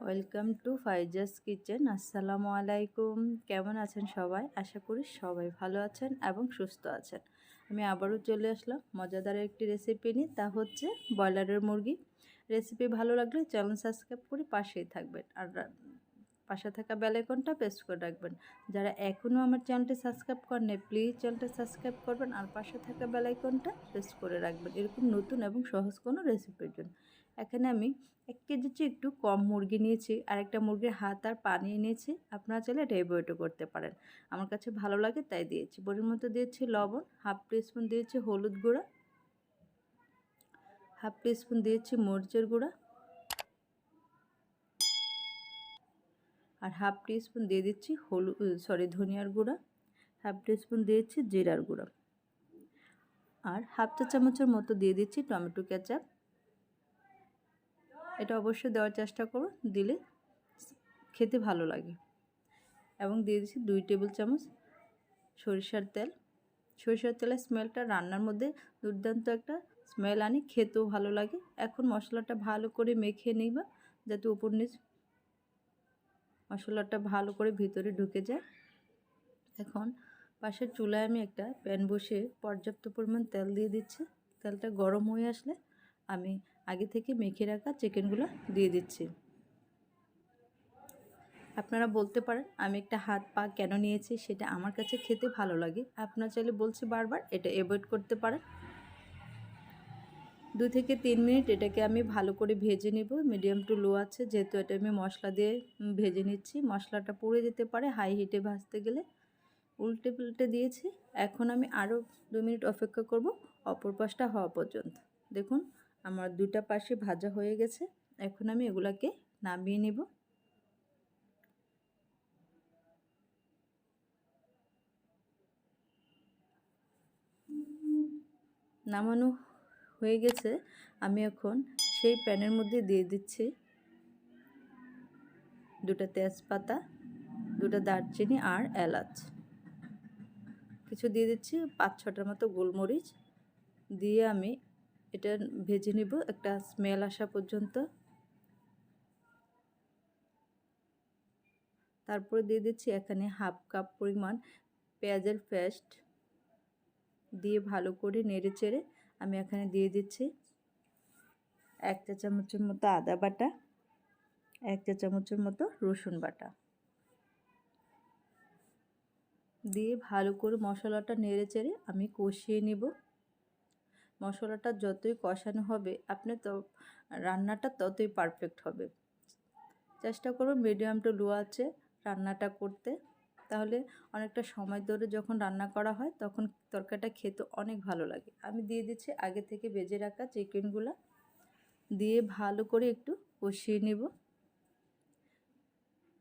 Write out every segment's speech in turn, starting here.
Welcome to ফাইজাস kitchen. আসসালামু আলাইকুম। কেমন আছেন সবাই? আশা করি সবাই ভালো আছেন এবং সুস্থ আছেন। আমি আবারও চলে আসলাম মজাদার একটি রেসিপি নিয়ে, তা হচ্ছে ব্রয়লারের মুরগি। রেসিপি ভালো লাগলে চ্যানেল সাবস্ক্রাইব করে পাশেই থাকবেন। আর পাশে থাকা বেলাইকনটা পেস্ট করে রাখবেন। যারা এখনও আমার চ্যানেলটি সাবস্ক্রাইব করেন প্লিজ চ্যানেলটা সাবস্ক্রাইব করবেন। আর পাশে থাকা বেলাইকনটা পেস্ট করে রাখবেন। এরকম নতুন এবং সহজ কোনো রেসিপির জন্য। এখানে আমি এক কেজির চেয়ে একটু কম মুরগি নিয়েছি আর একটা মুরগির হাত আর পানি নিয়েছি। আপনারা চাইলে এটা এভয়েডও করতে পারেন। আমার কাছে ভালো লাগে তাই দিয়েছি। বড়ির মতো দিয়েছি লবণ, হাফ স্পুন দিয়েছি হলুদ গুঁড়া, হাফ স্পুন দিয়েছি মরিচের গুঁড়া আর হাফ স্পুন দিয়ে দিচ্ছি হলুদ সরি, ধনিয়ার গুঁড়া, হাফ স্পুন দিয়েছি জিরার গুঁড়া। আর হাফ চা চামচের মতো দিয়ে দিচ্ছি টমেটো কেচাপ। এটা অবশ্যই দেওয়ার চেষ্টা করো দিলে খেতে ভালো লাগে। এবং দিয়ে দিচ্ছি দুই টেবিল চামচ সরিষার তেল। সরিষার তেলের স্মেলটা রান্নার মধ্যে দুর্দান্ত একটা স্মেল আনি, খেতেও ভালো লাগে। এখন মশলাটা ভালো করে মেখে নিবা, যাতে উপর নিচ মশলাটা ভালো করে ভিতরে ঢুকে যায়। এখন পাশের চুলায় আমি একটা প্যান বসে পর্যাপ্ত পরিমাণ তেল দিয়ে দিচ্ছি। তেলটা গরম হয়ে আসলে আমি আগে থেকে মেখে রাখা চিকেনগুলো দিয়ে দিচ্ছি। আপনারা বলতে পারেন, আমি একটা হাত পা কেন নিয়েছি সেটা আমার কাছে খেতে ভালো লাগে। আপনারা চাইলে বলছি বারবার, এটা অ্যাভয়েড করতে পারেন। দু থেকে তিন মিনিট এটাকে আমি ভালো করে ভেজে নেব। মিডিয়াম টু লো আছে, যেহেতু এটা আমি মশলা দিয়ে ভেজে নিচ্ছি। মশলাটা পুড়ে যেতে পারে, হাই হিটে ভাজতে গেলে। উল্টে পুল্টে দিয়েছি। এখন আমি আরও দু মিনিট অপেক্ষা করব, অপর পাশটা হওয়া পর্যন্ত। দেখুন আমার দুটা পাশে ভাজা হয়ে গেছে। এখন আমি এগুলাকে নামিয়ে নেব। নামানো হয়ে গেছে। আমি এখন সেই প্যানের মধ্যে দিয়ে দিচ্ছি দুটা তেজপাতা, দুটা দারচিনি আর এলাচ। কিছু দিয়ে দিচ্ছি পাঁচ ছটার মতো গোলমরিচ। দিয়ে আমি এটা ভেজে নিব, একটা স্মেল আসা পর্যন্ত। তারপরে দিয়ে দিচ্ছি এখানে হাফ কাপ পরিমাণ পেঁয়াজের পেস্ট। দিয়ে ভালো করে নেড়ে চেড়ে আমি এখানে দিয়ে দিচ্ছি এক চা চামচের মতো আদা বাটা, এক চা চামচের মতো রসুন বাটা। দিয়ে ভালো করে মশলাটা নেড়ে চেড়ে আমি কষিয়ে নিব। মশলাটা যতই কষানো হবে, আপনি তো রান্নাটা ততই পারফেক্ট হবে। চেষ্টা করুন মিডিয়াম টু লো আছে রান্নাটা করতে। তাহলে অনেকটা সময় ধরে যখন রান্না করা হয়, তখন তরকারিটা খেতে অনেক ভালো লাগে। আমি দিয়ে দিচ্ছি আগে থেকে বেজে রাখা চিকেনগুলো দিয়ে ভালো করে একটু কষিয়ে নেব।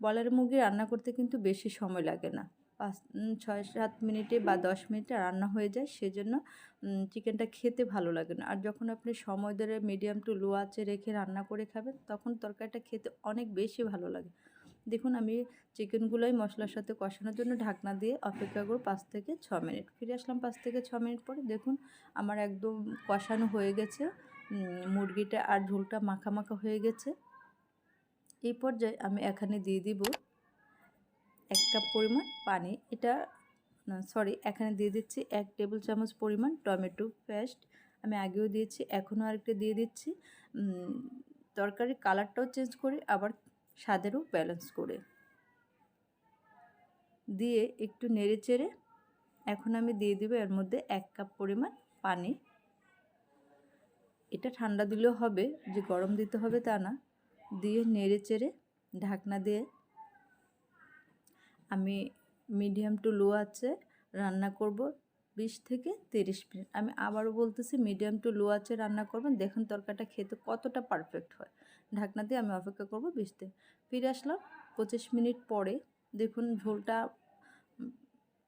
বলার মুরগি রান্না করতে কিন্তু বেশি সময় লাগে না। পাঁচ ছয়, সাত মিনিটে বা দশ মিনিটে রান্না হয়ে যায়, সেজন্য চিকেনটা খেতে ভালো লাগে না। আর যখন আপনি সময় ধরে মিডিয়াম টু লো আঁচে রেখে রান্না করে খাবেন, তখন তরকারিটা খেতে অনেক বেশি ভালো লাগে। দেখুন, আমি চিকেনগুলোই মশলার সাথে কষানোর জন্য ঢাকনা দিয়ে অপেক্ষা করব পাঁচ থেকে ছ মিনিট। ফিরে আসলাম পাঁচ থেকে ছ মিনিট পরে। দেখুন, আমার একদম কষানো হয়ে গেছে। মুরগিটা আর ঝোলটা মাখা মাখা হয়ে গেছে। এই পর্যায়ে আমি এখানে দিয়ে দিব এক কাপ পরিমাণ পানি, এটা সরি এখানে দিয়ে দিচ্ছি এক টেবিল চামচ পরিমাণ টমেটো পেস্ট আমি আগেও দিয়েছি, এখনও আরেকটা দিয়ে দিচ্ছি। তরকারির কালারটাও চেঞ্জ করে, আবার স্বাদেরও ব্যালেন্স করে। দিয়ে একটু নেড়ে চেড়ে, এখন আমি দিয়ে দেবো এর মধ্যে এক কাপ পরিমাণ পানি। এটা ঠান্ডা দিলেও হবে, যে গরম দিতে হবে তা না। দিয়ে নেড়ে চেড়ে ঢাকনা দিয়ে আমি মিডিয়াম টু লো আছে, রান্না করব বিশ থেকে তিরিশ মিনিট। আমি আবারও বলতেছি মিডিয়াম টু লো আছে রান্না করবেন, দেখুন তরকারিটা খেতে কতটা পারফেক্ট হয়। ঢাকনা দিয়ে আমি অপেক্ষা করব বিশতে ফিরে আসলাম পঁচিশ মিনিট পরে, দেখুন ঝোলটা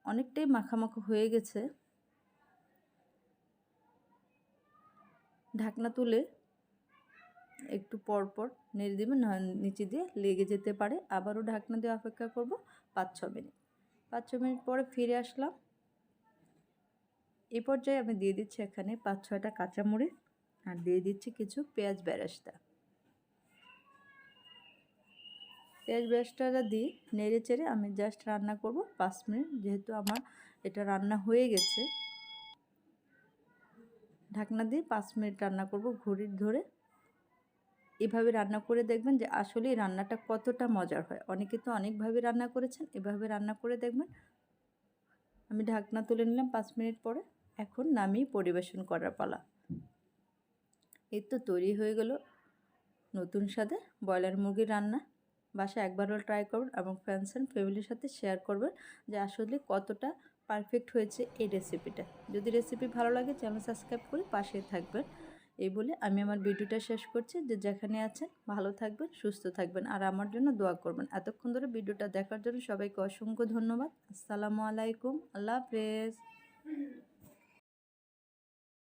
অনেকটাই মাখামাখা হয়ে গেছে। ঢাকনা তুলে একটু পর পর নেড়ে দেবেন নিচে দিয়ে লেগে যেতে পারে। আবারও ঢাকনা দিয়ে অপেক্ষা করব পাঁচ ছ মিনিট। পাঁচ ছ মিনিট পরে ফিরে আসলাম। এ পর্যায়ে আমি দিয়ে দিচ্ছি এখানে পাঁচ ছয়টা কাঁচামরিচ আর দিয়ে দিচ্ছি কিছু পেঁয়াজ বেরাস্তা। পেঁয়াজ বেরেস্তাটা দিয়ে নেড়ে চেড়ে আমি জাস্ট রান্না করব পাঁচ মিনিট, যেহেতু আমার এটা রান্না হয়ে গেছে। ঢাকনা দিয়ে পাঁচ মিনিট রান্না করব ঘড়ির ধরে। এভাবে রান্না করে দেখবেন যে আসলে রান্নাটা কতটা মজার হয়। অনেকে তো অনেকভাবে রান্না করেছেন, এভাবে রান্না করে দেখবেন। আমি ঢাকনা তুলে নিলাম পাঁচ মিনিট পরে, এখন নামিয়ে পরিবেশন করার পালা। এই তো তৈরি হয়ে গেল নতুন স্বাদে ব্রয়লার মুরগির রান্না। বাসা একবারও ট্রাই করবেন এবং ফ্রেন্ডস অ্যান্ড ফ্যামিলির সাথে শেয়ার করবেন যে আসলে কতটা পারফেক্ট হয়েছে এই রেসিপিটা যদি রেসিপি ভালো লাগে চ্যানেল সাবস্ক্রাইব করে পাশে থাকবেন। এই বলে আমি আমার ভিডিওটা শেষ করছি। যে যেখানে আছেন, ভালো থাকবেন, সুস্থ থাকবেন আর আমার জন্য দোয়া করবেন। এতক্ষণ ধরে ভিডিওটা দেখার জন্য সবাইকে অসংখ্য ধন্যবাদ। আসসালামু আলাইকুম। আল্লাহ হাফেজ।